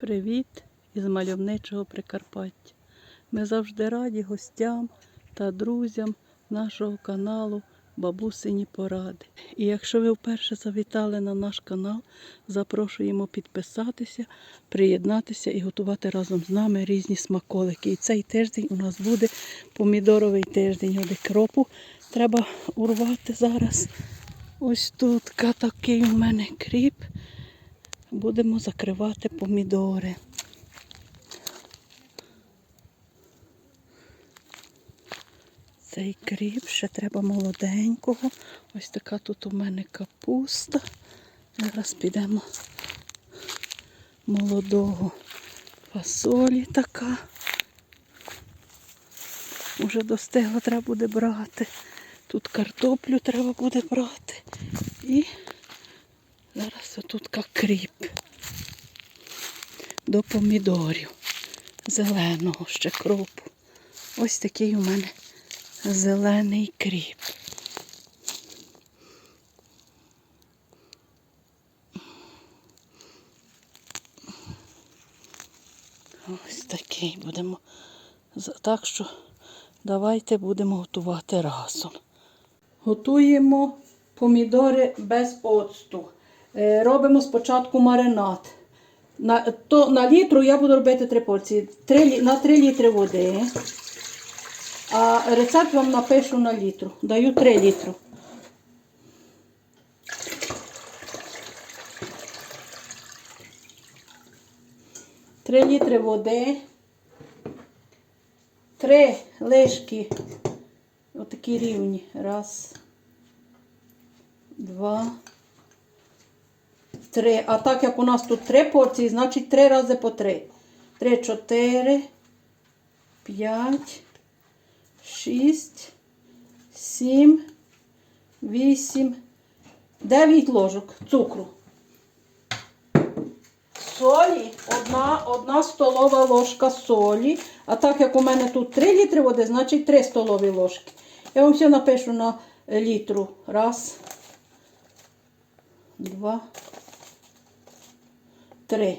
Привіт із мальовничого Прикарпаття. Ми завжди раді гостям та друзям нашого каналу Бабусині Поради. І якщо ви вперше завітали на наш канал, запрошуємо підписатися, приєднатися і готувати разом з нами різні смаколики. І цей тиждень у нас буде помідоровий тиждень. І кропу треба урвати зараз. Ось тут такий у мене кріп будемо закривати помідори. Цей кріп ще треба молоденького. Ось така тут у мене капуста. Зараз підемо молодого фасолі така. Уже достигла треба буде брати. Тут картоплю треба буде брати. І Зараз отут кріп до помідорів. Зеленого ще кропу. Ось такий у мене зелений кріп. Ось такий будемо. Так що давайте будемо готувати разом. Готуємо помідори без оцту. Е, Робимо спочатку маринад. На, то, на літру я буду робити три порції. Три, на 3 літри води. А рецепт вам напишу на літру. Даю 3 літру. Три літри води. Три лишки. Отакі рівні. Раз. Два. Три. А так як у нас тут три порції, значить три рази по три. Три, чотири, п'ять, шість, сім, вісім, дев'ять ложок цукру. Солі, одна, одна столова ложка солі. А так як у мене тут 3 літри води, значить 3 столові ложки. Я вам все напишу на літру. Раз, два, три.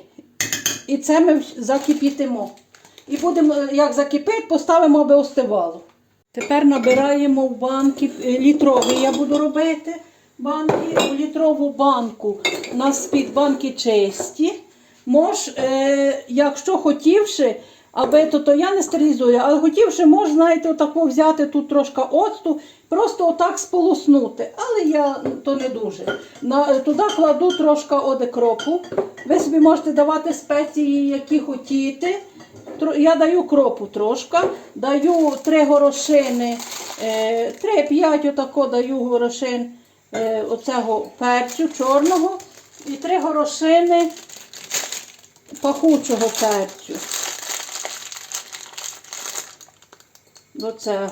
І це ми закипітимо. І будемо, е, як закипить, поставимо, аби остивало. Тепер набираємо в банки е, літрові. Я буду робити банки в літрову банку. У нас з-під банки чисті. Мож, е, якщо хотівши, аби то, то я не стерилізую, але хотівши, можна, знаєте, отако взяти тут трошки оцту, просто отак сполоснути. Але я то не дуже. На, туди кладу трошки одекропу. Ви собі можете давати спеції, які хотіте. Тро- Я даю кропу трошки, даю 3 горошини, 3-5 отако даю горошин е, оцього перцю чорного і 3 горошини пахучого перцю. До цього.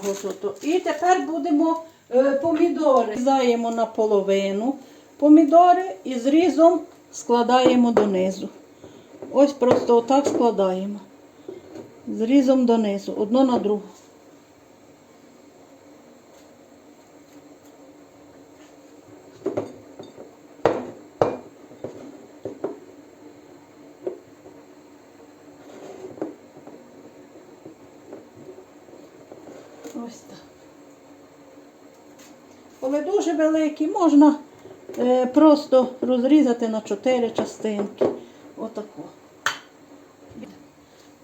І тепер будемо е, помідори. Зрізаємо на половину помідори і зрізом складаємо донизу. Ось просто отак складаємо. Зрізом донизу, одно на другу. Ось так. Коли дуже великі, можна е, просто розрізати на чотири частинки. Отако.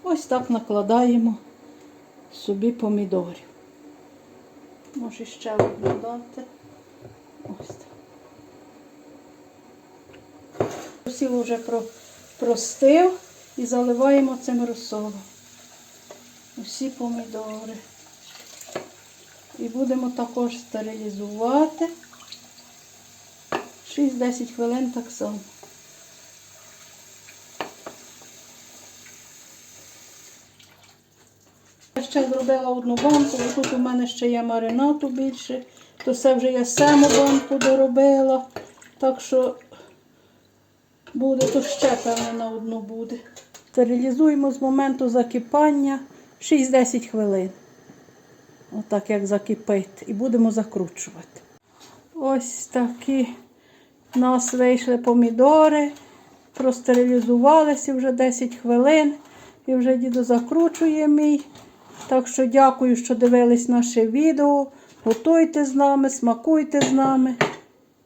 Ось так накладаємо собі помідорів. Може ще одну дати. Ось так. Сіл вже простив і заливаємо цим розсолом. Усі помідори. І будемо також стерилізувати. 6-10 хвилин так само. Я ще зробила одну банку, бо тут у мене ще є маринату більше. То це вже я саму банку доробила. Так що буде, то ще певне на одну буде. Стерилізуємо з моменту закипання 6-10 хвилин. Отак як закипить. І будемо закручувати. Ось такі в нас вийшли помідори. простерилізувалися вже 10 хвилин. І вже діду закручує мій. Так що дякую, що дивились наше відео. Готуйте з нами, смакуйте з нами.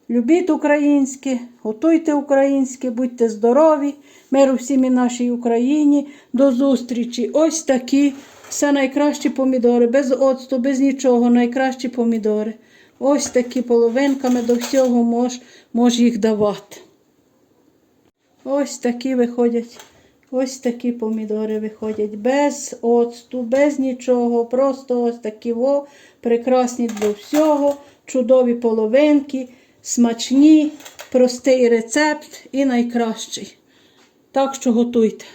Любіть українське, готуйте українське, будьте здорові, миру всім і нашій Україні. До зустрічі. Ось такі все найкращі помідори, без оцту, без нічого, найкращі помідори. Ось такі половинками до всього мож, мож їх давати. Ось такі виходять. Ось такі помідори виходять без оцту, без нічого. Просто ось такі во, прекрасні до всього, чудові половинки, смачні, простий рецепт і найкращий. Так що готуйте.